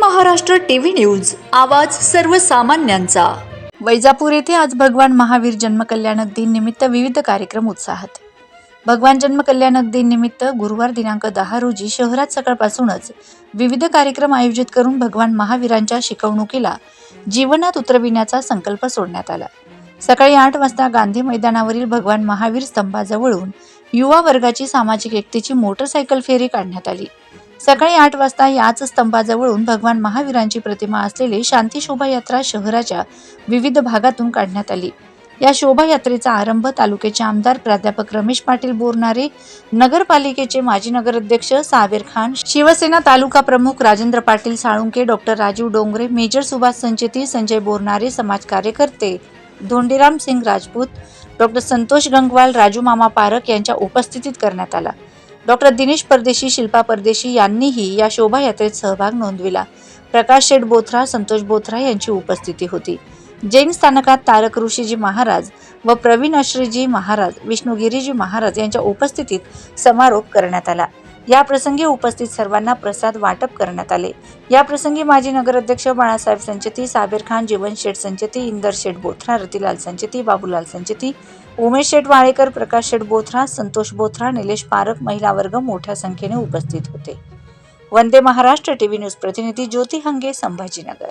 Maharashtra TV news आवाज सर्वसामान्यांचा. वैजापूर येथे आज भगवान महावीर जन्मकल्याणक दिन निमित्त विविध कार्यक्रम उत्साहात. भगवान जन्मकल्याणक दिन निमित्त गुरुवार दिनांक दहा रोजी शहरात सकाळपासूनच विविध कार्यक्रम आयोजित करून भगवान महावीरांच्या शिकवणुकीला जीवनात उतरविण्याचा संकल्प सोडण्यात आला. सकाळी आठ वाजता गांधी मैदानावरील भगवान महावीर स्तंभाजवळून युवा वर्गाची सामाजिक एकतेची मोटरसायकल फेरी काढण्यात आली. सकाळी आठ वाजता याच स्तंभाजवळून भगवान महावीरांची प्रतिमा असलेली शांती शोभायात्रा शहराच्या विविध भागातून काढण्यात आली. या शोभायात्रेचा आरंभ तालुक्याचे आमदार प्राध्यापक रमेश पाटील बोरणारे नगरपालिकेचे माजी नगराध्यक्ष सावेर खान शिवसेना तालुका प्रमुख राजेंद्र पाटील साळुंके डॉक्टर राजीव डोंगरे मेजर सुभाष संचेती संजय बोरणारे समाज कार्यकर्ते धोंडीराम सिंग राजपूत डॉक्टर संतोष गंगवाल राजू मामा पारक यांच्या उपस्थितीत करण्यात आला. डॉक्टर दिनेश परदेशी शिल्पा परदेशी यांनीही या शोभायात्रेत सहभाग नोंदविला. प्रकाश शेठ बोथरा संतोष बोथरा यांची उपस्थिती होती. जैन स्थानकात तारक ऋषीजी महाराज व प्रवीण अश्रीजी महाराज विष्णुगिरीजी महाराज यांच्या उपस्थितीत समारोप करण्यात आला. या प्रसंगी उपस्थित सर्वांना प्रसाद वाटप करण्यात आले. या प्रसंगी माजी नगराध्यक्ष बाळासाहेब संचेती साबीर खान जीवन शेठ संचेती इंदर शेठ बोथरा रतीलाल संचेती बाबूलाल संचेती उमेश शेठ वाळेकर प्रकाश शेठ बोथरा संतोष बोथरा निलेश पारक महिला वर्ग मोठ्या संख्येने उपस्थित होते. वंदे महाराष्ट्र टीव्ही न्यूज प्रतिनिधी ज्योती हंगे संभाजीनगर.